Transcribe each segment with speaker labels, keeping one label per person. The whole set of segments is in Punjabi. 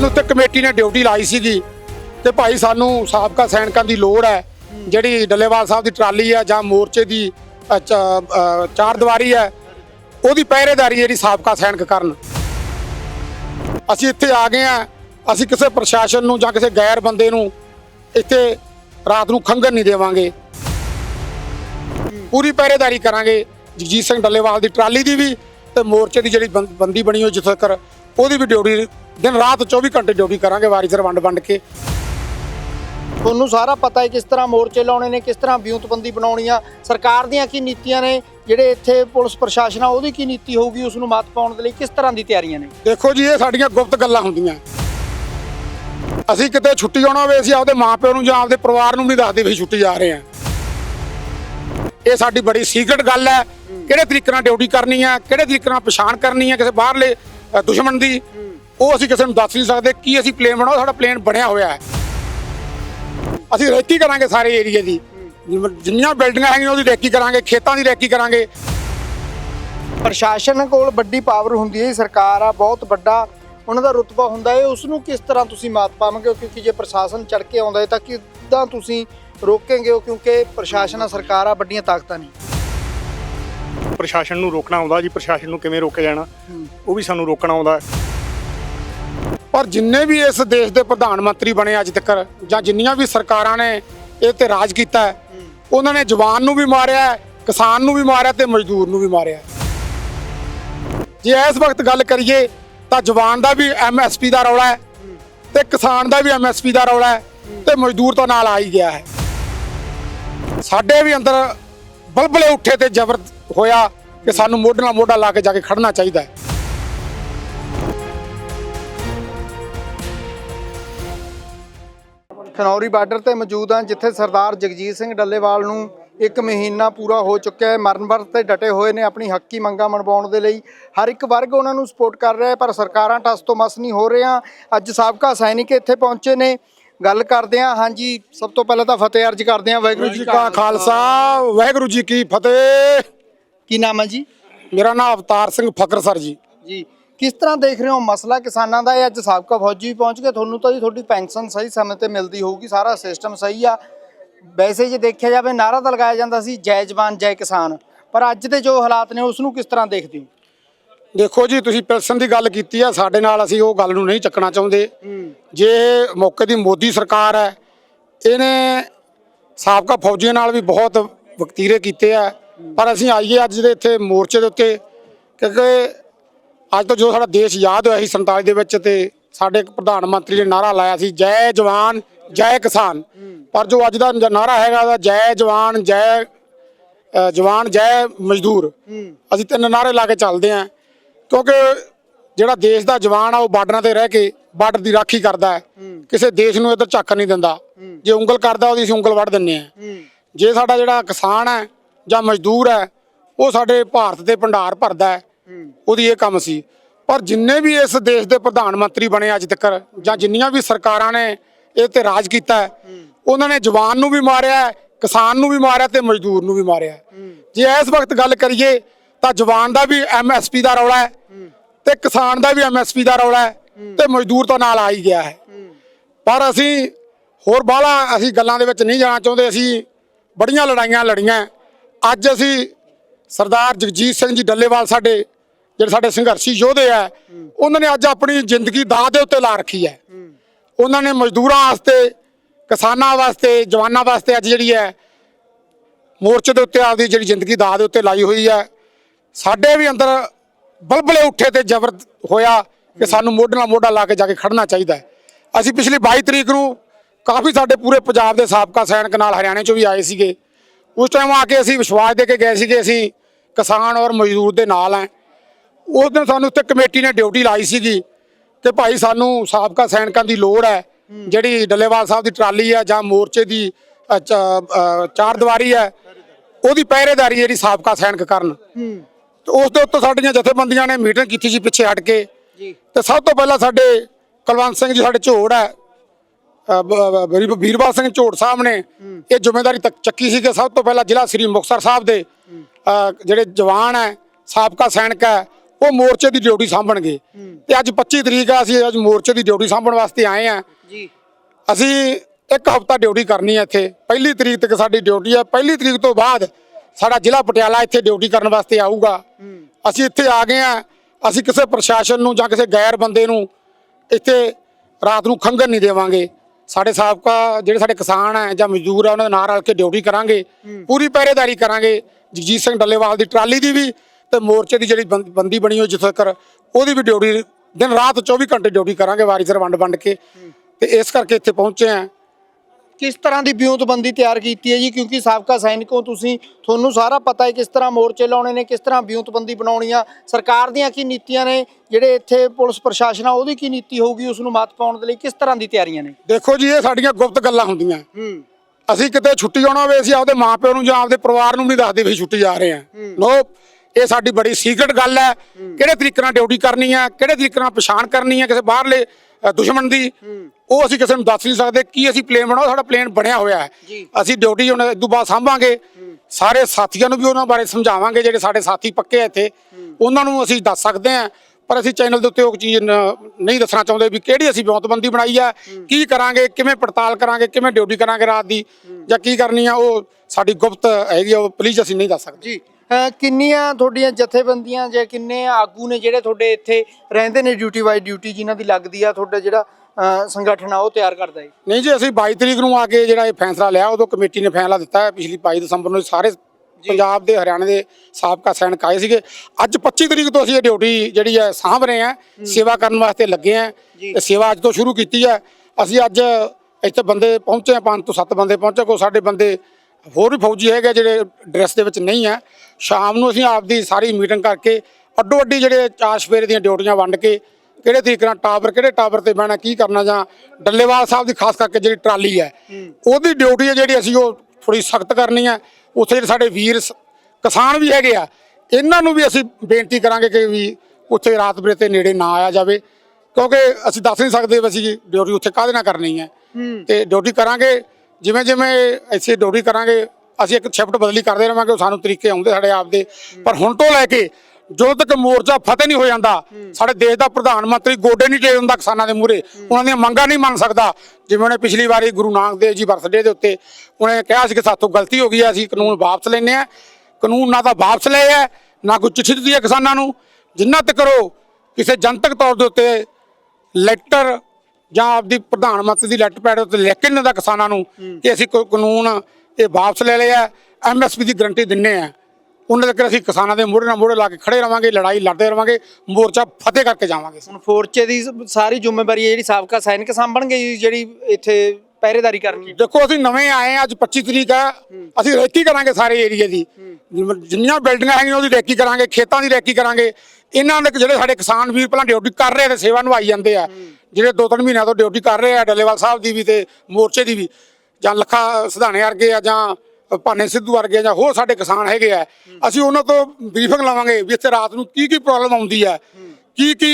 Speaker 1: ਸਾਨੂੰ ਉੱਤੇ ਕਮੇਟੀ ਨੇ ਡਿਊਟੀ ਲਾਈ ਸੀਗੀ ਤੇ ਭਾਈ ਸਾਨੂੰ ਸਾਬਕਾ ਸੈਨਿਕਾਂ ਦੀ ਲੋੜ ਹੈ ਜਿਹੜੀ ਡੱਲੇਵਾਲ ਸਾਹਿਬ ਦੀ ਟਰਾਲੀ ਹੈ ਜਾਂ ਮੋਰਚੇ ਦੀ ਅ, ਚਾਰ ਦੀਵਾਰੀ ਹੈ ਉਹਦੀ ਪਹਿਰੇਦਾਰੀ ਜਿਹੜੀ ਸਾਬਕਾ ਸੈਨਿਕ ਕਰਨ। ਅਸੀਂ ਇੱਥੇ ਆ ਗਏ ਆ ਅਸੀਂ ਕਿਸੇ ਪ੍ਰਸ਼ਾਸਨ ਨੂੰ ਜਾਂ ਕਿਸੇ ਗੈਰ ਬੰਦੇ ਨੂੰ ਇੱਥੇ ਰਾਤ ਨੂੰ ਖੰਗਣ ਨਹੀਂ ਦੇਵਾਂਗੇ। ਪੂਰੀ ਪਹਿਰੇਦਾਰੀ ਕਰਾਂਗੇ ਜਗਜੀਤ ਸਿੰਘ ਡੱਲੇਵਾਲ ਦੀ ਟਰਾਲੀ ਦੀ ਵੀ ਤੇ ਮੋਰਚੇ ਦੀ ਜਿਹੜੀ ਬੰ- ਬੰਦੀ ਬਣੀ ਹੋਈ ਜਿੱਥੇ ਤੱਕ ਉਹਦੀ ਵੀ ਡਿਊਟੀ ਦਿਨ ਰਾਤ 24 ਘੰਟੇ ਡਿਊਟੀ ਕਰਾਂਗੇ ਵਾਰੀ ਸਿਰ ਵੰਡ ਵੰਡ ਕੇ।
Speaker 2: ਤੁਹਾਨੂੰ ਸਾਰਾ ਪਤਾ ਹੈ ਕਿਸ ਤਰ੍ਹਾਂ ਮੋਰਚੇ ਲਾਉਣੇ ਨੇ ਕਿਸ ਤਰ੍ਹਾਂ ਵਿਉਂਤਬੰਦੀ ਬਣਾਉਣੀ ਆ ਸਰਕਾਰ ਦੀਆਂ ਕੀ ਨੀਤੀਆਂ ਨੇ ਜਿਹੜੇ ਇੱਥੇ ਪੁਲਿਸ ਪ੍ਰਸ਼ਾਸਨ ਆ ਉਹਦੀ ਕੀ ਨੀਤੀ ਹੋਊਗੀ ਉਸ ਨੂੰ ਮਤ ਪਾਉਣ ਦੇ ਲਈ ਕਿਸ ਤਰ੍ਹਾਂ ਦੀ ਤਿਆਰੀਆਂ ਨੇ?
Speaker 1: ਦੇਖੋ ਜੀ ਇਹ ਸਾਡੀਆਂ ਗੁਪਤ ਗੱਲਾਂ ਹੁੰਦੀਆਂ। ਅਸੀਂ ਕਿਤੇ ਛੁੱਟੀ ਆਉਣਾ ਹੋਵੇ ਅਸੀਂ ਆਪਦੇ ਮਾਪਿਆਂ ਨੂੰ ਜਾਂ ਆਪਦੇ ਪਰਿਵਾਰ ਨੂੰ ਵੀ ਨਹੀਂ ਦੱਸਦੇ ਵੀ ਛੁੱਟੀ ਜਾ ਰਹੇ ਹਾਂ। ਇਹ ਸਾਡੀ ਬੜੀ ਸੀਕ੍ਰੇਟ ਗੱਲ ਹੈ। ਕਿਹੜੇ ਤਰੀਕੇ ਨਾਲ ਡਿਊਟੀ ਕਰਨੀ ਹੈ ਕਿਹੜੇ ਤਰੀਕੇ ਨਾਲ ਪਛਾਣ ਕਰਨੀ ਹੈ ਕਿਸੇ ਬਾਹਰਲੇ ਅ, ਦੁਸ਼ਮਣ ਦੀ ਉਹ ਅਸੀਂ ਕਿਸੇ ਨੂੰ ਦੱਸ ਨਹੀਂ ਸਕਦੇ ਕੀ ਅਸੀਂ ਪਲੇਨ ਬਣਾਓ ਸਾਡਾ ਪਲੇਨ ਬਣਿਆ ਹੋਇਆ ਹੈ। ਅਸੀਂ ਰੇਕੀ ਕਰਾਂਗੇ ਸਾਰੇ ਏਰੀਏ ਦੀ। ਜਿੰਨੀਆਂ ਬਿਲਡਿੰਗਾਂ ਹੈਗੀਆਂ ਉਹਦੀ ਰੇਕੀ ਕਰਾਂਗੇ ਖੇਤਾਂ ਦੀ ਰੇਕੀ ਕਰਾਂਗੇ।
Speaker 2: ਪ੍ਰਸ਼ਾਸਨ ਕੋਲ ਵੱਡੀ ਪਾਵਰ ਹੁੰਦੀ ਹੈ ਸਰਕਾਰ ਆ ਬਹੁਤ ਵੱਡਾ ਉਹਨਾਂ ਦਾ ਰੁਤਬਾ ਹੁੰਦਾ ਹੈ। ਉਸ ਨੂੰ ਕਿਸ ਤਰ੍ਹਾਂ ਤੁਸੀਂ ਮਾਤ ਪਾਵੋਗੇ? ਕਿਉਂਕਿ ਜੇ ਪ੍ਰਸ਼ਾਸਨ ਚੜ ਕੇ ਆਉਂਦਾ ਹੈ ਤਾਂ ਕਿੱਦਾਂ ਤੁਸੀਂ ਰੋਕੇਂਗੇ ਕਿਉਂਕਿ ਪ੍ਰਸ਼ਾਸਨ ਆ ਸਰਕਾਰ ਆ ਵੱਡੀਆਂ ਤਾਕਤਾਂ ਨੇ।
Speaker 3: ਪ੍ਰਸ਼ਾਸਨ ਨੂੰ ਰੋਕਣਾ ਆਉਂਦਾ ਜੀ, ਪ੍ਰਸ਼ਾਸਨ ਨੂੰ ਕਿਵੇਂ ਰੋਕਿਆ ਜਾਣਾ, ਉਹ ਵੀ ਸਾਨੂੰ ਰੋਕਣਾ ਆਉਂਦਾ।
Speaker 1: ਪਰ ਜਿੰਨੇ ਵੀ ਇਸ ਦੇਸ਼ ਦੇ ਪ੍ਰਧਾਨ ਮੰਤਰੀ ਬਣੇ ਅੱਜ ਤੱਕ, ਜਾਂ ਜਿੰਨੀਆਂ ਵੀ ਸਰਕਾਰਾਂ ਨੇ ਇਹ ਤੇ ਰਾਜ ਕੀਤਾ ਉਹਨਾਂ ਨੇ ਜਵਾਨ ਨੂੰ ਵੀ ਮਾਰਿਆ ਕਿਸਾਨ ਨੂੰ ਵੀ ਮਾਰਿਆ ਤੇ ਮਜ਼ਦੂਰ ਨੂੰ ਵੀ ਮਾਰਿਆ ਜੇ ਇਸ ਵਕਤ ਗੱਲ ਕਰੀਏ, ਤਾਂ ਜਵਾਨ ਦਾ ਵੀ ਐਮਐਸਪੀ ਦਾ ਰੌਲਾ ਹੈ ਤੇ ਕਿਸਾਨ ਦਾ ਵੀ ਐਮਐਸਪੀ ਦਾ ਰੌਲਾ ਹੈ ਤੇ ਮਜ਼ਦੂਰ ਤਾਂ ਨਾਲ ਆ ਹੀ ਗਿਆ ਹੈ। ਸਾਡੇ ਵੀ ਅੰਦਰ ਬਲਬਲੇ ਉੱਠੇ ਤੇ ਜ਼ਬਰ ਹੋਇਆ ਕਿ ਸਾਨੂੰ ਮੋਢੇ ਨਾਲ ਮੋਢਾ ਲਾ ਕੇ ਜਾ ਕੇ ਖੜਨਾ ਚਾਹੀਦਾ ਹੈ।
Speaker 2: ਖਨੌਰੀ ਬਾਰਡਰ ਤੇ ਮੌਜੂਦ ਹਾਂ ਜਿੱਥੇ ਸਰਦਾਰ ਜਗਜੀਤ ਸਿੰਘ ਡੱਲੇਵਾਲ ਨੂੰ ਇੱਕ ਮਹੀਨਾ ਪੂਰਾ ਹੋ ਚੁੱਕਿਆ ਹੈ। ਮਰਨ ਵਰਤ ਤੇ ਡਟੇ ਹੋਏ ਨੇ ਆਪਣੀ ਹੱਕੀ ਮੰਗਾਂ ਮਨਵਾਉਣ ਦੇ ਲਈ। ਹਰ ਇੱਕ ਵਰਗ ਉਹਨਾਂ ਨੂੰ ਸਪੋਰਟ ਕਰ ਰਿਹਾ ਹੈ, ਪਰ ਸਰਕਾਰਾਂ ਟਸ ਤੋਂ ਮਸ ਨਹੀਂ ਹੋ ਰਹੀਆਂ। ਅੱਜ ਸਾਬਕਾ ਸੈਨਿਕ ਇੱਥੇ ਪਹੁੰਚੇ ਨੇ। ਗੱਲ ਕਰਦੇ ਹਾਂ, ਹਾਂਜੀ, ਸਭ ਤੋਂ ਪਹਿਲਾਂ ਤਾਂ ਫਤਿਹ ਅਰਜ ਕਰਦੇ ਹਾਂ। ਵਾਹਿਗੁਰੂ
Speaker 1: ਵਾਹਿਗੁਰੂ ਜੀ ਕਾ ਖਾਲਸਾ, ਵਾਹਿਗੁਰੂ ਜੀ ਕੀ ਫਤਿਹ।
Speaker 2: ਕੀ ਨਾਮ ਹੈ ਜੀ?
Speaker 1: ਮੇਰਾ ਨਾਮ ਅਵਤਾਰ ਸਿੰਘ ਫਕਰ ਸਰ ਜੀ।
Speaker 2: ਜੀ ਕਿਸ ਤਰ੍ਹਾਂ ਦੇਖ ਰਹੇ ਹੋ ਮਸਲਾ ਕਿਸਾਨਾਂ ਦਾ? ਇਹ ਅੱਜ ਸਾਬਕਾ ਫੌਜੀ ਵੀ ਪਹੁੰਚ ਗਏ ਤੁਹਾਨੂੰ ਤਾਂ ਜੀ ਤੁਹਾਡੀ ਪੈਨਸ਼ਨ ਸਹੀ ਸਮੇਂ ਤੇ ਮਿਲਦੀ ਹੋਊਗੀ ਸਾਰਾ ਸਿਸਟਮ ਸਹੀ ਆ। ਵੈਸੇ ਜੇ ਦੇਖਿਆ ਜਾਵੇ ਨਾਰਾ ਤਾਂ ਲਗਾਇਆ ਜਾਂਦਾ ਸੀ ਜੈ ਜਵਾਨ ਜੈ ਕਿਸਾਨ। ਪਰ ਅੱਜ ਦੇ ਜੋ ਹਾਲਾਤ ਨੇ ਉਸ ਨੂੰ ਕਿਸ ਤਰ੍ਹਾਂ ਦੇਖਦੇ ਹੋ?
Speaker 1: ਦੇਖੋ ਜੀ ਤੁਸੀਂ ਪਿਲਸਨ ਦੀ ਗੱਲ ਕੀਤੀ ਆ ਸਾਡੇ ਨਾਲ ਅਸੀਂ ਉਹ ਗੱਲ ਨੂੰ ਨਹੀਂ ਚੱਕਣਾ ਚਾਹੁੰਦੇ। ਜੇ ਮੌਕੇ ਦੀ ਮੋਦੀ ਸਰਕਾਰ ਹੈ ਇਹਨੇ ਸਾਬਕਾ ਫੌਜੀਆਂ ਨਾਲ ਵੀ ਬਹੁਤ ਵਕਤੀਰੇ ਕੀਤੇ ਆ। ਪਰ ਅਸੀਂ ਆਈਏ ਅੱਜ ਦੇ ਇੱਥੇ ਮੋਰਚੇ ਦੇ ਉੱਤੇ, ਕਿਉਂਕਿ ਅੱਜ ਤੋਂ ਜੋ ਸਾਡਾ ਦੇਸ਼ ਯਾਦ ਹੋਇਆ ਸੀ 47 ਦੇ ਵਿੱਚ ਤੇ ਸਾਡੇ ਪ੍ਰਧਾਨ ਮੰਤਰੀ ਨੇ ਨਾਰਾ ਲਾਇਆ ਸੀ, ਜੈ ਜਵਾਨ, ਜੈ ਕਿਸਾਨ। ਪਰ ਜੋ ਅੱਜ ਦਾ ਨਾਰਾ ਹੈਗਾ ਉਹਦਾ ਜੈ ਜਵਾਨ ਜੈ ਜਵਾਨ, ਜੈ ਮਜ਼ਦੂਰ। ਅਸੀਂ ਤਿੰਨ ਨਾਰੇ ਲਾ ਕੇ ਚੱਲਦੇ ਆਂ ਕਿਉਂਕਿ ਜਿਹੜਾ ਦੇਸ਼ ਦਾ ਜਵਾਨ ਆ, ਉਹ ਬਾਰਡਰਾਂ ਤੇ ਰਹਿ ਕੇ ਬਾਰਡਰ ਦੀ ਰਾਖੀ ਕਰਦਾ ਹੈ। ਕਿਸੇ ਦੇਸ਼ ਨੂੰ ਇੱਧਰ ਝੱਕ ਨਹੀਂ ਦਿੰਦਾ। ਜੇ ਉਂਗਲ ਕਰਦਾ, ਉਹਦੀ ਅਸੀਂ ਉਂਗਲ ਵੱਢ ਦਿੰਨੇ ਆ ਜੇ ਸਾਡਾ ਜਿਹੜਾ ਕਿਸਾਨ ਹੈ ਜਾਂ ਮਜ਼ਦੂਰ ਹੈ ਉਹ ਸਾਡੇ ਭਾਰਤ ਦੇ ਭੰਡਾਰ ਭਰਦਾ ਹੈ। ਉਹਦੀ ਇਹ ਕੰਮ ਸੀ। ਪਰ ਜਿੰਨੇ ਵੀ ਇਸ ਦੇਸ਼ ਦੇ ਪ੍ਰਧਾਨ ਮੰਤਰੀ ਬਣੇ ਅੱਜ ਤੱਕ ਜਾਂ ਜਿੰਨੀਆਂ ਵੀ ਸਰਕਾਰਾਂ ਨੇ ਇਹ ਤੇ ਰਾਜ ਕੀਤਾ ਉਹਨਾਂ ਨੇ ਜਵਾਨ ਨੂੰ ਵੀ ਮਾਰਿਆ ਕਿਸਾਨ ਨੂੰ ਵੀ ਮਾਰਿਆ ਤੇ ਮਜ਼ਦੂਰ ਨੂੰ ਵੀ ਮਾਰਿਆ। ਜੇ ਇਸ ਵਕਤ ਗੱਲ ਕਰੀਏ ਤਾਂ ਜਵਾਨ ਦਾ ਵੀ ਐਮਐਸਪੀ ਦਾ ਰੌਲਾ ਹੈ ਤੇ ਕਿਸਾਨ ਦਾ ਵੀ ਐਮਐਸਪੀ ਦਾ ਰੌਲਾ ਹੈ ਤੇ ਮਜ਼ਦੂਰ ਤਾਂ ਨਾਲ ਆ ਹੀ ਗਿਆ ਹੈ। ਪਰ ਅਸੀਂ ਹੋਰ ਬਾਹਲਾ ਅਸੀਂ ਗੱਲਾਂ ਦੇ ਵਿੱਚ ਨਹੀਂ ਜਾਣਾ ਚਾਹੁੰਦੇ। ਅਸੀਂ ਬੜੀਆਂ ਲੜਾਈਆਂ ਲੜੀਆਂ ਅੱਜ ਅਸੀਂ ਸਰਦਾਰ ਜਗਜੀਤ ਸਿੰਘ ਜੀ ਡੱਲੇਵਾਲ ਸਾਡੇ, ਜਿਹੜੇ ਸਾਡੇ ਸੰਘਰਸ਼ੀ ਯੋਧੇ ਆ, ਉਹਨਾਂ ਨੇ ਅੱਜ ਆਪਣੀ ਜ਼ਿੰਦਗੀ ਦਾਅ ਦੇ ਉੱਤੇ ਲਾ ਰੱਖੀ ਹੈ। ਉਹਨਾਂ ਨੇ ਮਜ਼ਦੂਰਾਂ ਵਾਸਤੇ, ਕਿਸਾਨਾਂ ਵਾਸਤੇ, ਜਵਾਨਾਂ ਵਾਸਤੇ ਅੱਜ ਜਿਹੜੀ ਹੈ, ਮੋਰਚੇ ਦੇ ਉੱਤੇ ਆਪਦੀ ਜਿਹੜੀ ਜ਼ਿੰਦਗੀ ਦਾਅ ਦੇ ਉੱਤੇ ਲਾਈ ਹੋਈ ਹੈ। ਸਾਡੇ ਵੀ ਅੰਦਰ ਬਲਬਲੇ ਉੱਠੇ ਤੇ ਜ਼ਬਰ ਹੋਇਆ ਕਿ ਸਾਨੂੰ ਮੋਢੇ ਨਾਲ ਮੋਢਾ ਲਾ ਕੇ ਜਾ ਕੇ ਖੜਨਾ ਚਾਹੀਦਾ ਅਸੀਂ ਪਿਛਲੀ 22 ਤਰੀਕ ਨੂੰ ਕਾਫੀ ਸਾਡੇ ਪੂਰੇ ਪੰਜਾਬ ਦੇ ਸਾਬਕਾ ਸੈਨਿਕ ਨਾਲ ਹਰਿਆਣੇ ਚੋਂ ਵੀ ਆਏ ਸੀਗੇ। ਉਸ ਟਾਈਮ ਆ ਕੇ ਅਸੀਂ ਵਿਸ਼ਵਾਸ ਦੇ ਕੇ ਗਏ ਸੀਗੇ ਅਸੀਂ ਕਿਸਾਨ ਔਰ ਮਜ਼ਦੂਰ ਦੇ ਨਾਲ ਆਂ ਉਸ ਦਿਨ ਸਾਨੂੰ ਉੱਤੇ ਕਮੇਟੀ ਨੇ ਡਿਊਟੀ ਲਾਈ ਸੀਗੀ ਕਿ ਭਾਈ ਸਾਨੂੰ ਸਾਬਕਾ ਸੈਨਿਕਾਂ ਦੀ ਲੋੜ ਹੈ ਜਿਹੜੀ ਡੱਲੇਵਾਲ ਸਾਹਿਬ ਦੀ ਟਰਾਲੀ ਹੈ ਜਾਂ ਮੋਰਚੇ ਦੀ ਚਾਰ ਦੀਵਾਰੀ ਹੈ ਉਹਦੀ ਪਹਿਰੇਦਾਰੀ ਜਿਹੜੀ ਸਾਬਕਾ ਸੈਨਿਕ ਕਰਨ। ਤੇ ਉਸ ਦੇ ਉੱਤੇ ਸਾਡੀਆਂ ਜਥੇਬੰਦੀਆਂ ਨੇ ਮੀਟਿੰਗ ਕੀਤੀ ਸੀ ਪਿੱਛੇ ਹਟ ਕੇ। ਤੇ ਸਭ ਤੋਂ ਪਹਿਲਾਂ ਸਾਡੇ ਕੁਲਵੰਤ ਸਿੰਘ ਜੀ ਸਾਡੇ ਝੋੜ ਹੈ ਅ, ਬ- ਬ- ਵੀਰ- ਵੀਰਵਾਲ ਸਿੰਘ ਝੋੜ ਸਾਹਿਬ ਨੇ ਇਹ ਜ਼ਿੰਮੇਵਾਰੀ ਤੱਕ ਚੱਕੀ ਸੀ ਕਿ ਸਭ ਤੋਂ ਪਹਿਲਾਂ ਜ਼ਿਲ੍ਹਾ ਸ੍ਰੀ ਮੁਕਤਸਰ ਸਾਹਿਬ ਦੇ ਜਿਹੜੇ ਜਵਾਨ ਹੈ ਸਾਬਕਾ ਸੈਨਿਕ ਹੈ ਉਹ ਮੋਰਚੇ ਦੀ ਡਿਊਟੀ ਸਾਂਭਣਗੇ। ਤੇ ਅੱਜ 25 ਤਰੀਕ ਆ ਅਸੀਂ ਅੱਜ ਮੋਰਚੇ ਦੀ ਡਿਊਟੀ ਸਾਂਭਣ ਵਾਸਤੇ ਆਏ ਆ
Speaker 2: ਜੀ।
Speaker 1: ਅਸੀਂ ਇੱਕ ਹਫ਼ਤਾ ਡਿਊਟੀ ਕਰਨੀ ਹੈ ਇੱਥੇ। ਪਹਿਲੀ ਤਰੀਕ ਤੱਕ ਸਾਡੀ ਡਿਊਟੀ ਹੈ। ਪਹਿਲੀ ਤਰੀਕ ਤੋਂ ਬਾਅਦ ਸਾਡਾ ਜ਼ਿਲ੍ਹਾ ਪਟਿਆਲਾ ਇੱਥੇ ਡਿਊਟੀ ਕਰਨ ਵਾਸਤੇ ਆਊਗਾ। ਅਸੀਂ ਇੱਥੇ ਆ ਗਏ ਆ ਅਸੀਂ ਕਿਸੇ ਪ੍ਰਸ਼ਾਸਨ ਨੂੰ ਜਾਂ ਕਿਸੇ ਗੈਰ ਬੰਦੇ ਨੂੰ ਇੱਥੇ ਰਾਤ ਨੂੰ ਖੰਗਣ ਨਹੀਂ ਦੇਵਾਂਗੇ। ਸਾਡੇ ਸਾਬਕਾ ਜਿਹੜੇ ਸਾਡੇ ਕਿਸਾਨ ਹੈ ਜਾਂ ਮਜ਼ਦੂਰ ਆ ਉਹਨਾਂ ਦੇ ਨਾਲ ਰਲ ਕੇ ਡਿਊਟੀ ਕਰਾਂਗੇ। ਪੂਰੀ ਪਹਿਰੇਦਾਰੀ ਕਰਾਂਗੇ। ਜਗਜੀਤ ਸਿੰਘ ਡੱਲੇਵਾਲ ਦੀ ਟਰਾਲੀ ਦੀ ਵੀ ਤੇ ਮੋਰਚੇ ਦੀ ਜਿਹੜੀ ਬੰਦ- ਬੰਦੀ ਬਣੀ ਹੋਈ ਜਿੱਥੇ ਤੱਕ ਉਹਦੀ ਵੀ ਡਿਊਟੀ ਦਿਨ ਰਾਤ 24 ਘੰਟੇ ਡਿਊਟੀ ਕਰਾਂਗੇ ਵਾਰੀ ਸਿਰ ਵੰਡ ਵੰਡ ਕੇ ਤੇ ਇਸ ਕਰਕੇ ਇੱਥੇ ਪਹੁੰਚੇ ਆ
Speaker 2: ਕਿਸ ਤਰ੍ਹਾਂ ਦੀ ਵਿਉਂਤਬੰਦੀ ਤਿਆਰ ਕੀਤੀ ਹੈ ਜੀ? ਕਿਉਂਕਿ ਸਾਬਕਾ ਸੈਨਿਕੋ ਤੁਸੀਂ ਤੁਹਾਨੂੰ ਸਾਰਾ ਪਤਾ ਹੈ ਕਿਸ ਤਰ੍ਹਾਂ ਮੋਰਚੇ ਲਾਉਣੇ ਨੇ ਕਿਸ ਤਰ੍ਹਾਂ ਵਿਉਂਤਬੰਦੀ ਬਣਾਉਣੀ ਆ। ਸਰਕਾਰ ਦੀਆਂ ਕੀ ਨੀਤੀਆਂ ਨੇ? ਜਿਹੜੇ ਇੱਥੇ ਪੁਲਿਸ ਪ੍ਰਸ਼ਾਸਨ ਆ ਉਹਦੀ ਕੀ ਨੀਤੀ ਹੋਊਗੀ ਉਸ ਨੂੰ ਮਾਤ ਪਾਉਣ ਦੇ ਲਈ ਕਿਸ ਤਰ੍ਹਾਂ ਦੀ ਤਿਆਰੀਆਂ ਨੇ?
Speaker 1: ਦੇਖੋ ਜੀ ਇਹ ਸਾਡੀਆਂ ਗੁਪਤ ਗੱਲਾਂ ਹੁੰਦੀਆਂ।
Speaker 2: ਹੂੰ।
Speaker 1: ਅਸੀਂ ਕਿਤੇ ਛੁੱਟੀ ਆਉਣਾ ਹੋਵੇ ਅਸੀਂ ਆਪਦੇ ਮਾਪਿਆਂ ਨੂੰ ਜਾਂ ਆਪਦੇ ਪਰਿਵਾਰ ਨੂੰ ਵੀ ਨਹੀਂ ਦੱਸਦੇ ਵੀ ਛੁੱਟੀ ਜਾ ਰਹੇ ਆ ਨੋ ਇਹ ਸਾਡੀ ਬੜੀ ਸੀਕ੍ਰੇਟ ਗੱਲ ਹੈ। ਕਿਹੜੇ ਤਰੀਕੇ ਨਾਲ ਡਿਊਟੀ ਕਰਨੀ ਹੈ ਕਿਹੜੇ ਤਰੀਕੇ ਨਾਲ ਪਛਾਣ ਕਰਨੀ ਹੈ ਕਿਸੇ ਬਾਹਰਲੇ ਦੁਸ਼ਮਣ ਦੀ ਉਹ ਅਸੀਂ ਕਿਸੇ ਨੂੰ ਦੱਸ ਨਹੀਂ ਸਕਦੇ ਕੀ ਅਸੀਂ ਪਲੇਨ ਬਣਾਓ ਸਾਡਾ ਪਲੇਨ ਬਣਿਆ ਹੋਇਆ ਹੈ। ਅਸੀਂ ਡਿਊਟੀ ਹੁਣ ਇਸ ਤੋਂ ਬਾਅਦ ਸਾਂਭਾਂਗੇ। ਸਾਰੇ ਸਾਥੀਆਂ ਨੂੰ ਵੀ ਉਹਨਾਂ ਬਾਰੇ ਸਮਝਾਵਾਂਗੇ ਜਿਹੜੇ ਸਾਡੇ ਸਾਥੀ ਪੱਕੇ ਇੱਥੇ। ਉਹਨਾਂ ਨੂੰ ਅਸੀਂ ਦੱਸ ਸਕਦੇ ਹਾਂ ਪਰ ਅਸੀਂ ਚੈਨਲ ਦੇ ਉੱਤੇ ਉਹ ਚੀਜ਼ ਨਹੀਂ ਦੱਸਣਾ ਚਾਹੁੰਦੇ ਵੀ ਕਿਹੜੀ ਅਸੀਂ ਵਿਉਂਤਬੰਦੀ ਬਣਾਈ ਆ ਕੀ ਕਰਾਂਗੇ ਕਿਵੇਂ ਪੜਤਾਲ ਕਰਾਂਗੇ ਕਿਵੇਂ ਡਿਊਟੀ ਕਰਾਂਗੇ ਰਾਤ ਦੀ ਜਾਂ ਕੀ ਕਰਨੀ ਆ ਉਹ ਸਾਡੀ ਗੁਪਤ ਹੈਗੀ ਉਹ ਪਲੀਜ਼ ਅਸੀਂ ਨਹੀਂ ਦੱਸ ਸਕਦੇ।
Speaker 2: ਜੀ। ਕਿੰਨੀਆਂ ਤੁਹਾਡੀਆਂ ਜਥੇਬੰਦੀਆਂ ਜਾਂ ਕਿੰਨੇ ਆਗੂ ਨੇ ਜਿਹੜੇ ਤੁਹਾਡੇ ਇੱਥੇ ਰਹਿੰਦੇ ਨੇ ਡਿਊਟੀ ਵਾਈ ਡਿਊਟੀ ਜਿਨ੍ਹਾਂ ਦੀ ਲੱਗਦੀ ਆ ਤੁਹਾਡਾ ਜਿਹੜਾ ਸੰਗਠਨ ਆ ਉਹ ਤਿਆਰ ਕਰਦਾ ਹੈ
Speaker 1: ਨਹੀਂ ਜੀ ਅਸੀਂ 22 ਤਰੀਕ ਨੂੰ ਆ ਕੇ ਜਿਹੜਾ ਇਹ ਫੈਸਲਾ ਲਿਆ ਉਦੋਂ ਕਮੇਟੀ ਨੇ ਫੈਸਲਾ ਦਿੱਤਾ ਹੈ ਪਿਛਲੀ 22 ਦਸੰਬਰ ਨੂੰ ਸਾਰੇ ਪੰਜਾਬ ਦੇ ਹਰਿਆਣਾ ਦੇ ਸਾਬਕਾ ਸੈਨਿਕ ਆਏ ਸੀਗੇ। ਅੱਜ 25 ਤਰੀਕ ਤੋਂ ਅਸੀਂ ਇਹ ਡਿਊਟੀ ਜਿਹੜੀ ਹੈ ਸਾਂਭ ਰਹੇ ਹਾਂ ਸੇਵਾ ਕਰਨ ਵਾਸਤੇ ਲੱਗੇ
Speaker 2: ਜੀ।
Speaker 1: ਤੇ ਸੇਵਾ ਅੱਜ ਤੋਂ ਸ਼ੁਰੂ ਕੀਤੀ ਹੈ। ਅਸੀਂ ਅੱਜ ਇੱਥੇ ਬੰਦੇ ਪਹੁੰਚੇ ਆ ਪੰਜ ਤੋਂ ਸੱਤ ਬੰਦੇ ਪਹੁੰਚੇ ਕੋ ਸਾਡੇ ਬੰਦੇ ਹੋਰ ਵੀ ਫੌਜੀ ਹੈਗੇ ਜਿਹੜੇ ਡਰੈਸ ਦੇ ਵਿੱਚ ਨਹੀਂ ਆ। ਸ਼ਾਮ ਨੂੰ ਅਸੀਂ ਆਪਦੀ ਸਾਰੀ ਮੀਟਿੰਗ ਕਰਕੇ ਅੱਡੋ ਅੱਡੀ ਜਿਹੜੇ ਚਾਰ ਸਵੇਰੇ ਦੀਆਂ ਡਿਊਟੀਆਂ ਵੰਡ ਕੇ ਕਿਹੜੇ ਤਰੀਕੇ ਨਾਲ ਟਾਵਰ ਕਿਹੜੇ ਟਾਵਰ ਤੇ ਬਹਿਣਾ ਕੀ ਕਰਨਾ ਜਾਂ ਡੱਲੇਵਾਲ ਸਾਹਿਬ ਦੀ ਖਾਸ ਕਰਕੇ ਜਿਹੜੀ ਟਰਾਲੀ ਹੈ ਉਹਦੀ ਡਿਊਟੀ ਹੈ ਜਿਹੜੀ ਅਸੀਂ ਉਹ ਥੋੜੀ ਸਖਤ ਕਰਨੀ ਹੈ। ਉੱਥੇ ਜਿਹੜੇ ਸਾਡੇ ਵੀਰ ਕਿਸਾਨ ਵੀ ਹੈਗੇ ਆ ਇਹਨਾਂ ਨੂੰ ਵੀ ਅਸੀਂ ਬੇਨਤੀ ਕਰਾਂਗੇ ਕਿ ਵੀ ਉੱਥੇ ਰਾਤ ਬਰੇ ਤੇ ਨੇੜੇ ਨਾ ਆਇਆ ਜਾਵੇ। ਕਿਉਂਕਿ ਅਸੀਂ ਦੱਸ ਨਹੀਂ ਸਕਦੇ ਵੀ ਅਸੀਂ ਡਿਊਟੀ ਉੱਥੇ ਕਾਹਦੇ ਨਾਲ ਕਰਨੀ ਹੈ। ਤੇ ਡਿਊਟੀ ਕਰਾਂਗੇ ਜਿਵੇਂ ਜਿਵੇਂ ਅਸੀਂ ਡਿਊਟੀ ਕਰਾਂਗੇ ਅਸੀਂ ਇੱਕ ਸ਼ਿਫਟ ਬਦਲੀ ਕਰਦੇ ਰਹਾਂਗੇ ਉਹ ਸਾਨੂੰ ਤਰੀਕੇ ਆਉਂਦੇ ਸਾਡੇ ਆਪ ਦੇ। ਪਰ ਹੁਣ ਤੋਂ ਲੈ ਕੇ ਜਦੋਂ ਤੱਕ ਮੋਰਚਾ ਫਤਿਹ ਨਹੀਂ ਹੋ ਜਾਂਦਾ ਸਾਡੇ ਦੇਸ਼ ਦਾ ਪ੍ਰਧਾਨ ਮੰਤਰੀ ਗੋਡੇ ਨਹੀਂ ਟੇਕ ਹੁੰਦਾ ਕਿਸਾਨਾਂ ਦੇ ਮੂਹਰੇ। ਉਹਨਾਂ ਦੀਆਂ ਮੰਗਾਂ ਨਹੀਂ ਮੰਨ ਸਕਦਾ। ਜਿਵੇਂ ਉਹਨੇ ਪਿਛਲੀ ਵਾਰੀ ਗੁਰੂ ਨਾਨਕ ਦੇਵ ਜੀ ਬਰਥਡੇ ਦੇ ਉੱਤੇ ਉਹਨੇ ਕਿਹਾ ਸੀ ਕਿ ਸਾਥੋਂ ਗਲਤੀ ਹੋ ਗਈ ਹੈ ਅਸੀਂ ਕਾਨੂੰਨ ਵਾਪਸ ਲੈਨੇ ਆ ਕਾਨੂੰਨ ਨਾ ਤਾਂ ਵਾਪਸ ਲਏ ਹੈ ਨਾ ਕੋਈ ਚਿੱਠੀ ਦਿੱਤੀ ਹੈ ਕਿਸਾਨਾਂ ਨੂੰ। ਜਿੰਨਾ ਤੱਕ ਉਹ ਕਿਸੇ ਜਨਤਕ ਤੌਰ ਦੇ ਉੱਤੇ ਲੈਟਰ ਜਾਂ ਆਪਦੀ ਪ੍ਰਧਾਨ ਮੰਤਰੀ ਦੀ ਲੈਟਰ ਪੈਡ ਉੱਤੇ ਲਿਖ ਕੇ ਦਿੰਦਾ ਕਿਸਾਨਾਂ ਨੂੰ ਕਿ ਅਸੀਂ ਕੋਈ ਕਾਨੂੰਨ ਇਹ ਵਾਪਸ ਲੈ ਲਿਆ ਐਮਐਸਪੀ ਦੀ ਗਰੰਟੀ ਦਿੰਨੇ ਆ। ਉਹਨਾਂ ਤੱਕ ਅਸੀਂ ਕਿਸਾਨਾਂ ਦੇ ਮੋਢੇ ਨਾਲ ਮੋਢੇ ਲਾ ਕੇ ਖੜੇ ਰਵਾਂਗੇ ਲੜਾਈ ਲੜਦੇ ਰਵਾਂਗੇ ਮੋਰਚਾ ਫਤਿਹ ਕਰਕੇ ਜਾਵਾਂਗੇ
Speaker 2: ਹੁਣ ਫੋਰਚੇ ਦੀ ਸਾਰੀ ਜ਼ਿੰਮੇਵਾਰੀ ਹੈ ਜਿਹੜੀ ਸਾਬਕਾ ਸੈਨਿਕ ਸਾਂਭਣਗੇ ਜਿਹੜੀ ਇੱਥੇ ਪਹਿਰੇਦਾਰੀ ਕਰਨੀ
Speaker 1: ਦੇਖੋ ਅਸੀਂ ਨਵੇਂ ਆਏ ਆ ਅੱਜ 25 ਤਰੀਕ ਆ ਅਸੀਂ ਰੇਕੀ ਕਰਾਂਗੇ ਸਾਰੇ ਏਰੀਏ ਦੀ। ਜਿੰਨੀਆਂ ਬਿਲਡਿੰਗਾਂ ਹੈਗੀਆਂ ਉਹਦੀ ਰੇਕੀ ਕਰਾਂਗੇ ਖੇਤਾਂ ਦੀ ਰੇਕੀ ਕਰਾਂਗੇ। ਇਹਨਾਂ ਦੇ ਜਿਹੜੇ ਸਾਡੇ ਕਿਸਾਨ ਵੀਰ ਪਹਿਲਾਂ ਡਿਊਟੀ ਕਰ ਰਹੇ ਤੇ ਸੇਵਾ ਨਿਭਾਈ ਜਾਂਦੇ ਆ। ਜਿਹੜੇ ਦੋ ਤਿੰਨ ਮਹੀਨਿਆਂ ਤੋਂ ਡਿਊਟੀ ਕਰ ਰਹੇ ਆ ਡੱਲੇਵਾਲ ਸਾਹਿਬ ਦੀ ਵੀ ਤੇ ਮੋਰਚੇ ਦੀ ਵੀ, ਜਾਂ ਲੱਖਾ ਸਿਧਾਣੇ ਵਰਗੇ ਆ, ਜਾਂ ਭਾਨੇ ਸਿੱਧੂ ਵਰਗੇ ਆ, ਜਾਂ ਹੋਰ ਸਾਡੇ ਕਿਸਾਨ ਹੈਗੇ ਆ, ਅਸੀਂ ਉਹਨਾਂ ਤੋਂ ਬਰੀਫਿੰਗ ਲਵਾਂਗੇ ਵੀ ਇੱਥੇ ਰਾਤ ਨੂੰ ਕੀ ਕੀ ਪ੍ਰੋਬਲਮ ਆਉਂਦੀ ਹੈ ਕੀ ਕੀ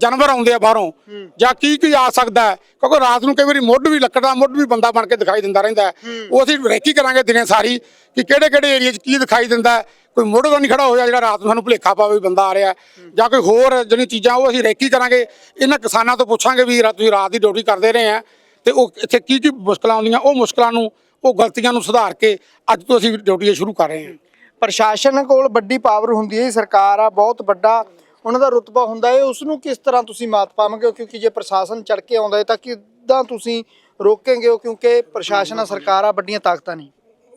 Speaker 1: ਜਾਨਵਰ ਆਉਂਦੇ ਆ ਬਾਹਰੋਂ, ਜਾਂ ਕੀ ਕੀ ਆ ਸਕਦਾ ਕਿਉਂਕਿ ਰਾਤ ਨੂੰ ਕਈ ਵਾਰੀ ਮੁੱਢ ਵੀ ਲੱਕੜ ਦਾ, ਮੁੱਢ ਵੀ ਬੰਦਾ ਬਣ ਕੇ ਦਿਖਾਈ ਦਿੰਦਾ ਰਹਿੰਦਾ ਉਹ ਅਸੀਂ ਰੇਕੀ ਕਰਾਂਗੇ ਦਿਨੇ ਸਾਰੀ ਕਿ ਕਿਹੜੇ ਕਿਹੜੇ ਏਰੀਆ 'ਚ ਕੀ ਦਿਖਾਈ ਦਿੰਦਾ ਕੋਈ ਮੁੱਢ ਤਾਂ ਨਹੀਂ ਖੜਾ ਹੋਇਆ ਜਿਹੜਾ ਰਾਤ ਨੂੰ ਸਾਨੂੰ ਭੁਲੇਖਾ ਪਾਵੇ ਵੀ ਬੰਦਾ ਆ ਰਿਹਾ। ਜਾਂ ਕੋਈ ਹੋਰ ਜਿਹੜੀ ਚੀਜ਼ਾਂ ਉਹ ਅਸੀਂ ਰੇਕੀ ਕਰਾਂਗੇ, ਇਹਨਾਂ ਕਿਸਾਨਾਂ ਤੋਂ ਪੁੱਛਾਂਗੇ ਵੀ ਰਾਤ ਤੁਸੀਂ ਰਾਤ ਦੀ ਡਿਊਟੀ ਕਰਦੇ ਰਹੇ ਆ ਤੇ ਉਹ ਇੱਥੇ ਕੀ ਕੀ ਮੁਸ਼ਕਲਾਂ ਆਉਂਦੀਆਂ, ਉਹ ਮੁਸ਼ਕਲਾਂ ਨੂੰ, ਉਹ ਗਲਤੀਆਂ ਨੂੰ ਸੁਧਾਰ ਕੇ ਅੱਜ ਤੋਂ ਅਸੀਂ ਡਿਊਟੀ ਸ਼ੁਰੂ ਕਰ ਰਹੇ ਹਾਂ।
Speaker 2: ਪ੍ਰਸ਼ਾਸਨ ਕੋਲ ਵੱਡੀ ਪਾਵਰ ਹੁੰਦੀ ਹੈ ਸਰਕਾਰ ਆ, ਬਹੁਤ ਵੱਡਾ ਉਹਨਾਂ ਦਾ ਰੁਤਬਾ ਹੁੰਦਾ ਹੈ। ਉਸ ਨੂੰ ਕਿਸ ਤਰ੍ਹਾਂ ਤੁਸੀਂ ਮਾਤ ਪਾਵੋਗੇ? ਕਿਉਂਕਿ ਜੇ ਪ੍ਰਸ਼ਾਸਨ ਚੜ ਕੇ ਆਉਂਦਾ ਹੈ ਤਾਂ ਕਿਦਾਂ ਤੁਸੀਂ ਰੋਕੇਂਗੇ? ਉਹ ਕਿਉਂਕਿ ਪ੍ਰਸ਼ਾਸਨ ਆ, ਸਰਕਾਰ ਆ, ਵੱਡੀਆਂ ਤਾਕਤਾਂ ਨਹੀਂ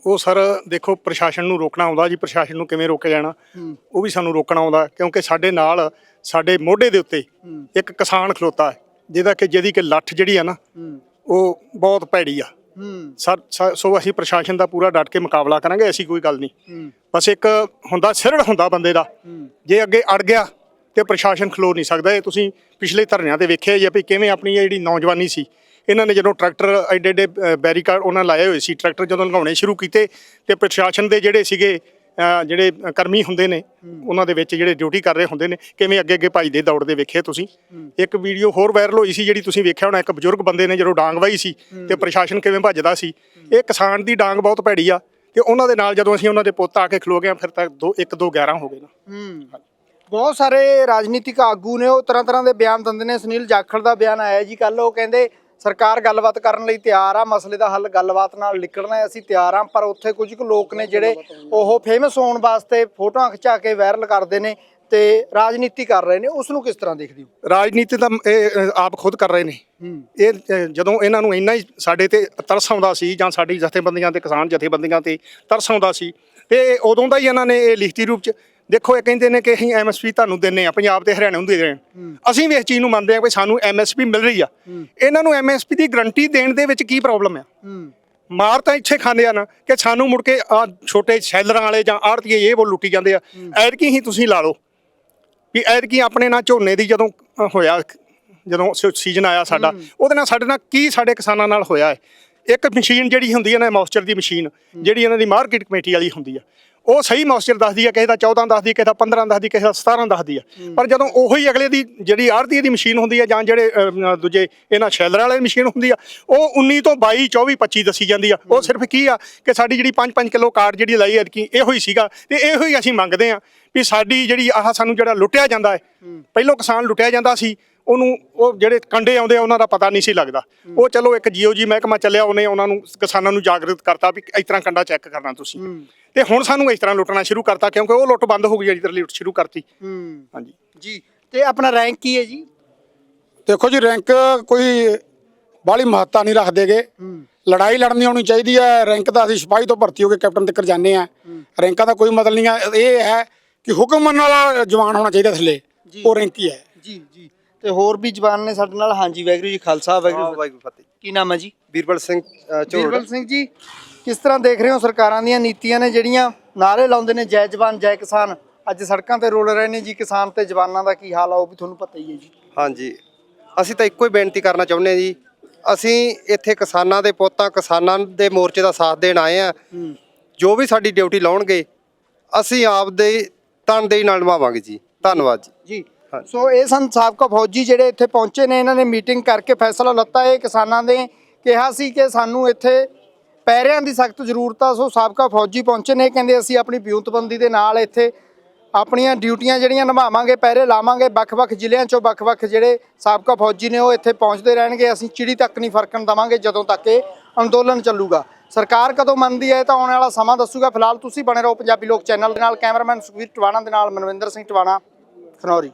Speaker 3: ਉਹ ਸਰ ਦੇਖੋ ਪ੍ਰਸ਼ਾਸਨ ਨੂੰ ਰੋਕਣਾ ਆਉਂਦਾ ਜੀ ਪ੍ਰਸ਼ਾਸਨ ਨੂੰ ਕਿਵੇਂ ਰੋਕਿਆ ਜਾਣਾ ਉਹ ਵੀ ਸਾਨੂੰ ਰੋਕਣਾ ਆਉਂਦਾ ਕਿਉਂਕਿ ਸਾਡੇ ਨਾਲ ਸਾਡੇ ਮੋਢੇ ਦੇ ਉੱਤੇ ਇੱਕ ਕਿਸਾਨ ਖਲੋਤਾ ਹੈ ਜਿਹਦਾ ਕਿ ਜਿਹਦੀ ਕਿ ਲੱਠ ਜਿਹੜੀ ਆ ਨਾ ਉਹ ਬਹੁਤ ਭੈੜੀ ਆ। ਸਰ ਸ- ਅਸੀਂ ਪ੍ਰਸ਼ਾਸਨ ਦਾ ਪੂਰਾ ਡਟ ਕੇ ਮੁਕਾਬਲਾ ਕਰਾਂਗੇ ਐਸੀ ਕੋਈ ਗੱਲ ਨਹੀਂ। ਬਸ ਇੱਕ ਹੁੰਦਾ ਸਿਰੜ ਹੁੰਦਾ ਬੰਦੇ ਦਾ। ਜੇ ਅੱਗੇ ਅੜ ਗਿਆ ਤੇ ਪ੍ਰਸ਼ਾਸਨ ਖਲੋ ਨਹੀਂ ਸਕਦਾ। ਇਹ ਤੁਸੀਂ ਪਿਛਲੇ ਧਰਨਿਆਂ ਤੇ ਵੇਖਿਆ ਹੀ ਆ ਵੀ ਕਿਵੇਂ ਆਪਣੀ ਜਿਹੜੀ ਨੌਜਵਾਨੀ ਸੀ ਇਹਨਾਂ ਨੇ ਜਦੋਂ ਟਰੈਕਟਰ ਐਡੇ ਐਡੇ ਬੈਰੀਕਾਰਡ ਉਹਨਾਂ ਲਾਏ ਹੋਏ ਸੀ ਟਰੈਕਟਰ ਜਦੋਂ ਲਗਾਉਣੇ ਸ਼ੁਰੂ ਕੀਤੇ ਤੇ ਪ੍ਰਸ਼ਾਸਨ ਦੇ ਜਿਹੜੇ ਸੀਗੇ ਜਿਹੜੇ ਕਰਮੀ ਹੁੰਦੇ ਨੇ ਉਹਨਾਂ ਦੇ ਵਿੱਚ ਜਿਹੜੇ ਡਿਊਟੀ ਕਰ ਰਹੇ ਹੁੰਦੇ ਨੇ ਕਿਵੇਂ ਅੱਗੇ ਅੱਗੇ ਭੱਜਦੇ ਦੌੜਦੇ ਵੇਖੇ ਤੁਸੀਂ? ਇੱਕ ਵੀਡੀਓ ਹੋਰ ਵਾਇਰਲ ਹੋਈ ਸੀ ਜਿਹੜੀ ਤੁਸੀਂ ਵੇਖਿਆ ਹੋਣਾ ਇੱਕ ਬਜ਼ੁਰਗ ਬੰਦੇ ਨੇ ਜਦੋਂ ਡਾਂਗ ਵਾਈ ਸੀ ਤੇ ਪ੍ਰਸ਼ਾਸਨ ਕਿਵੇਂ ਭੱਜਦਾ ਸੀ? ਇਹ ਕਿਸਾਨ ਦੀ ਡਾਂਗ ਬਹੁਤ ਭੈੜੀ ਆ ਤੇ ਉਹਨਾਂ ਦੇ ਨਾਲ ਜਦੋਂ ਅਸੀਂ ਉਹਨਾਂ ਦੇ ਪੁੱਤ ਆ ਕੇ ਖਲੋ ਗਏ ਫਿਰ ਤੱਕ ਦੋ 1 2 11 ਹੋ ਗਏ ਨਾ।
Speaker 2: ਬਹੁਤ ਸਾਰੇ ਰਾਜਨੀਤਿਕ ਆਗੂ ਨੇ ਉਹ ਤਰ੍ਹਾਂ ਤਰ੍ਹਾਂ ਦੇ ਬਿਆਨ ਦਿੰਦੇ ਨੇ। ਸੁਨੀਲ ਜਾਖੜ ਦਾ ਬਿਆਨ ਆਇਆ ਜੀ ਕੱਲ ਉਹ ਕਹਿੰਦੇ ਸਰਕਾਰ ਗੱਲਬਾਤ ਕਰਨ ਲਈ ਤਿਆਰ ਆ ਮਸਲੇ ਦਾ ਹੱਲ ਗੱਲਬਾਤ ਨਾਲ ਨਿਕਲਣਾ ਹੈ ਅਸੀਂ ਤਿਆਰ ਆ ਪਰ ਉੱਥੇ ਕੁਝ ਕੁ ਲੋਕ ਨੇ ਜਿਹੜੇ ਉਹ ਫੇਮਸ ਹੋਣ ਵਾਸਤੇ ਫੋਟੋਆਂ ਖਿਚਾ ਕੇ ਵਾਇਰਲ ਕਰਦੇ ਨੇ ਤੇ ਰਾਜਨੀਤੀ ਕਰ ਰਹੇ ਨੇ। ਉਸ ਨੂੰ ਕਿਸ ਤਰ੍ਹਾਂ ਦੇਖਦੇ ਹੋ?
Speaker 3: ਰਾਜਨੀਤੀ ਤਾਂ ਇਹ ਆਪ ਖੁਦ ਕਰ ਰਹੇ ਨੇ। ਇਹ ਜਦੋਂ ਇਹਨਾਂ ਨੂੰ ਇੰਨਾ ਹੀ ਸਾਡੇ ਤੇ ਤਰਸ ਆਉਂਦਾ ਸੀ ਜਾਂ ਸਾਡੀ ਜਥੇਬੰਦੀਆਂ ਤੇ ਕਿਸਾਨ ਜਥੇਬੰਦੀਆਂ ਤੇ ਤਰਸ ਆਉਂਦਾ ਸੀ ਤੇ ਉਦੋਂ ਦਾ ਹੀ ਇਹਨਾਂ ਨੇ ਇਹ ਲਿਖਤੀ ਰੂਪ ਚ ਦੇਖੋ ਇਹ ਕਹਿੰਦੇ ਨੇ ਕਿ ਅਸੀਂ ਐਮਐਸਪੀ ਤੁਹਾਨੂੰ ਦਿੰਨੇ ਆ ਪੰਜਾਬ ਤੇ ਹਰਿਆਣਾ ਨੂੰ ਦੇ ਰਹੇ ਹਾਂ। ਅਸੀਂ ਵੀ ਇਸ ਚੀਜ਼ ਨੂੰ ਮੰਨਦੇ ਆ ਕਿ ਸਾਨੂੰ ਐਮਐਸਪੀ ਮਿਲ ਰਹੀ ਆ। ਇਹਨਾਂ ਨੂੰ ਐਮਐਸਪੀ ਦੀ ਗਰੰਟੀ ਦੇਣ ਦੇ ਵਿੱਚ ਕੀ ਪ੍ਰੋਬਲਮ ਆ? ਮਾਰ ਤਾਂ ਇੱਥੇ ਖਾਂਦੇ ਆ ਨਾ ਕਿ ਸਾਨੂੰ ਮੁੜ ਕੇ ਆ ਛੋਟੇ ਸ਼ੈਲਰਾਂ ਵਾਲੇ ਜਾਂ ਆੜਤੀਏ ਇਹ ਉਹ ਲੁੱਟੀ ਜਾਂਦੇ ਆ। ਐਤਕੀ ਹੀ ਤੁਸੀਂ ਲਾ ਲਓ ਵੀ ਐਤਕੀ ਆਪਣੇ ਨਾਲ ਝੋਨੇ ਦੀ ਜਦੋਂ ਹੋਇਆ ਜਦੋਂ ਸੀਜ਼ਨ ਆਇਆ ਸਾਡਾ ਉਹਦੇ ਨਾਲ ਸਾਡੇ ਨਾਲ ਕੀ ਸਾਡੇ ਕਿਸਾਨਾਂ ਨਾਲ ਹੋਇਆ ਹੈ? ਇੱਕ ਮਸ਼ੀਨ ਜਿਹੜੀ ਹੁੰਦੀ ਹੈ ਨਾ ਮੌਇਸਚਰ ਦੀ ਮਸ਼ੀਨ ਜਿਹੜੀ ਇਹਨਾਂ ਦੀ ਮਾਰਕੀਟ ਕਮੇਟੀ ਵਾਲੀ ਹੁੰਦੀ ਆ ਉਹ ਸਹੀ ਮੌਇਸਚਰ ਦੱਸਦੀ ਆ ਕਿਸੇ ਦਾ 14 ਦੱਸਦੀ ਕਿਸੇ ਦਾ 15 ਦੱਸਦੀ ਕਿਸੇ ਦਾ 17 ਦੱਸਦੀ ਆ। ਪਰ ਜਦੋਂ ਉਹੀ ਅਗਲੇ ਦੀ ਜਿਹੜੀ ਆੜਤੀ ਦੀ ਮਸ਼ੀਨ ਹੁੰਦੀ ਆ ਜਾਂ ਜਿਹੜੇ ਦੂਜੇ ਇਹਨਾਂ ਸ਼ੈਲਰ ਵਾਲੇ ਮਸ਼ੀਨ ਹੁੰਦੀ ਆ ਉਹ 19 ਤੋਂ 22 24 25 ਦੱਸੀ ਜਾਂਦੀ ਆ। ਉਹ ਸਿਰਫ ਕੀ ਆ ਕਿ ਸਾਡੀ ਜਿਹੜੀ 5-5 ਕਿਲੋ ਕਾਰਡ ਜਿਹੜੀ ਲਈ ਐਤਕੀ ਇਹੋ ਹੀ ਸੀਗਾ ਤੇ ਇਹੋ ਹੀ ਅਸੀਂ ਮੰਗਦੇ ਆ ਵੀ ਸਾਡੀ ਜਿਹੜੀ ਆਹ ਸਾਨੂੰ ਜਿਹੜਾ ਲੁੱਟਿਆ ਜਾਂਦਾ ਹੈ। ਪਹਿਲੋਂ ਕਿਸਾਨ ਲੁੱਟਿਆ ਜਾਂਦਾ ਸੀ ਉਹਨੂੰ ਉਹ ਜਿਹੜੇ ਕੰਡੇ ਆਉਂਦੇ ਆ ਉਹਨਾਂ ਦਾ ਪਤਾ ਨਹੀਂ ਸੀ ਲੱਗਦਾ। ਉਹ ਚਲੋ ਇੱਕ ਜੀਓਜੀ ਮਹਿਕਮਾ ਚੱਲਿਆ ਉਹਨੇ ਉਹਨਾਂ ਨੂੰ ਕਿਸਾਨਾਂ ਨੂੰ ਜਾਗਰੂਕ ਕਰਤਾ ਵੀ ਇਸ ਤਰ੍ਹਾਂ ਕੰਡਾ ਚੈੱਕ ਕਰਨਾ ਤੁਸੀਂ। ਤੇ ਹੁਣ ਸਾਨੂੰ ਇਸ ਤਰ੍ਹਾਂ ਲੁੱਟਣਾ ਸ਼ੁਰੂ ਕਰਤਾ ਕਿਉਂਕਿ ਉਹ ਲੁੱਟ ਬੰਦ ਹੋ ਗਈ ਜਿਹੜੀ ਲੁੱਟ ਸ਼ੁਰੂ ਕਰਤੀ। ਹਾਂਜੀ।
Speaker 2: ਜੀ ਤੇ ਆਪਣਾ ਰੈਂਕ ਕੀ ਹੈ ਜੀ?
Speaker 1: ਦੇਖੋ ਜੀ ਰੈਂਕ ਕੋਈ ਬਾਹਲੀ ਮਹੱਤਤਾ ਨਹੀਂ ਰੱਖਦੇਗੇ ਲੜਾਈ ਲੜਨੀ ਹੋਣੀ ਚਾਹੀਦੀ ਹੈ। ਰੈਂਕ ਤਾਂ ਅਸੀਂ ਸਿਪਾਹੀ ਤੋਂ ਭਰਤੀ ਹੋ ਕੇ ਕੈਪਟਨ ਤੱਕ ਜਾਂਦੇ ਆ ਰੈਂਕਾਂ ਦਾ ਕੋਈ ਮਤਲਬ ਨਹੀਂ ਹੈ। ਇਹ ਹੈ ਕਿ ਹੁਕਮ ਮੰਨਣ ਵਾਲਾ ਜਵਾਨ ਹੋਣਾ ਚਾਹੀਦਾ ਥੱਲੇ। ਉਹ ਰੈਂਕ ਹੀ ਹੈ।
Speaker 2: ਜੀ ਜੀ। ਤੇ ਹੋਰ ਵੀ ਜਵਾਨ ਨੇ ਸਾਡੇ ਨਾਲ। ਹਾਂਜੀ ਵਾਹਿਗੁਰੂ ਜੀ ਖਾਲਸਾ ਵਾਹਿਗੁਰੂ
Speaker 4: ਵਾਹਿਗੁਰੂ ਫਤਿਹ।
Speaker 2: ਕੀ ਨਾਮ ਹੈ ਜੀ?
Speaker 4: ਬੀਰਬਲ ਸਿੰਘ ਝੋੜ
Speaker 2: ਬੀਰਬਲ ਸਿੰਘ ਜੀ ਕਿਸ ਤਰ੍ਹਾਂ ਦੇਖ ਰਹੇ ਹੋ ਸਰਕਾਰਾਂ ਦੀਆਂ ਨੀਤੀਆਂ ਨੇ ਜਿਹੜੀਆਂ ਨਾਰੇ ਲਾਉਂਦੇ ਨੇ ਜੈ ਜਵਾਨ ਜੈ ਕਿਸਾਨ? ਅੱਜ ਸੜਕਾਂ ਤੇ ਰੋਲ ਰਹੇ ਨੇ ਜੀ ਕਿਸਾਨ ਤੇ ਜਵਾਨਾਂ ਦਾ ਕੀ ਹਾਲ ਆ ਉਹ ਵੀ ਤੁਹਾਨੂੰ ਪਤਾ ਹੀ ਹੈ ਜੀ।
Speaker 4: ਹਾਂਜੀ। ਅਸੀਂ ਤਾਂ ਇੱਕੋ ਹੀ ਬੇਨਤੀ ਕਰਨਾ ਚਾਹੁੰਦੇ ਹਾਂ ਜੀ। ਅਸੀਂ ਇੱਥੇ ਕਿਸਾਨਾਂ ਦੇ ਪੁੱਤਾਂ ਕਿਸਾਨਾਂ ਦੇ ਮੋਰਚੇ ਦਾ ਸਾਥ ਦੇਣ ਆਏ ਆ ਜੋ ਵੀ ਸਾਡੀ ਡਿਊਟੀ ਲਾਉਣਗੇ ਅਸੀਂ ਆਪ ਦੇ ਤਨਦੇਹੀ ਨਾਲ ਨਿਭਾਵਾਂਗੇ ਜੀ। ਧੰਨਵਾਦ ਜੀ।
Speaker 2: ਸੋ ਇਹ ਸਨ ਸਾਬਕਾ ਫੌਜੀ ਜਿਹੜੇ ਇੱਥੇ ਪਹੁੰਚੇ ਨੇ, ਇਹਨਾਂ ਨੇ ਮੀਟਿੰਗ ਕਰਕੇ ਫੈਸਲਾ ਲੱਤਾ। ਇਹ ਕਿਸਾਨਾਂ ਦੇ ਕਿਹਾ ਸੀ ਕਿ ਸਾਨੂੰ ਇੱਥੇ ਪੈਰਿਆਂ ਦੀ ਸਖਤ ਜ਼ਰੂਰਤ ਆ। ਸੋ ਸਾਬਕਾ ਫੌਜੀ ਪਹੁੰਚੇ ਨੇ, ਕਹਿੰਦੇ ਅਸੀਂ ਆਪਣੀ ਵਿਉਂਤਬੰਦੀ ਦੇ ਨਾਲ ਇੱਥੇ ਆਪਣੀਆਂ ਡਿਊਟੀਆਂ ਜਿਹੜੀਆਂ ਨਿਭਾਵਾਂਗੇ ਪੈਰੇ ਲਾਵਾਂਗੇ। ਵੱਖ-ਵੱਖ ਜ਼ਿਲ੍ਹਿਆਂ ਚੋਂ ਵੱਖ-ਵੱਖ ਜਿਹੜੇ ਸਾਬਕਾ ਫੌਜੀ ਨੇ ਉਹ ਇੱਥੇ ਪਹੁੰਚਦੇ ਰਹਿਣਗੇ। ਅਸੀਂ ਚਿੜੀ ਤੱਕ ਨਹੀਂ ਫਰਕਣ ਦਵਾਂਗੇ ਜਦੋਂ ਤੱਕ ਇਹ ਅੰਦੋਲਨ ਚੱਲੂਗਾ। ਸਰਕਾਰ ਕਦੋਂ ਮੰਨਦੀ ਹੈ ਤਾਂ ਆਉਣ ਵਾਲਾ ਸਮਾਂ ਦੱਸੂਗਾ। ਫਿਲਹਾਲ ਤੁਸੀਂ ਬਣੇ ਰਹੋ ਪੰਜਾਬੀ ਲੋਕ ਚੈਨਲ ਦੇ ਨਾਲ। ਕੈਮਰਾਮੈਨ ਸੁਖਵੀਰ ਟਵਾਣਾ ਦੇ ਨਾਲ ਮਨਵਿੰਦਰ ਸਿੰਘ ਟਵਾਣਾ, ਖਨੌਰੀ।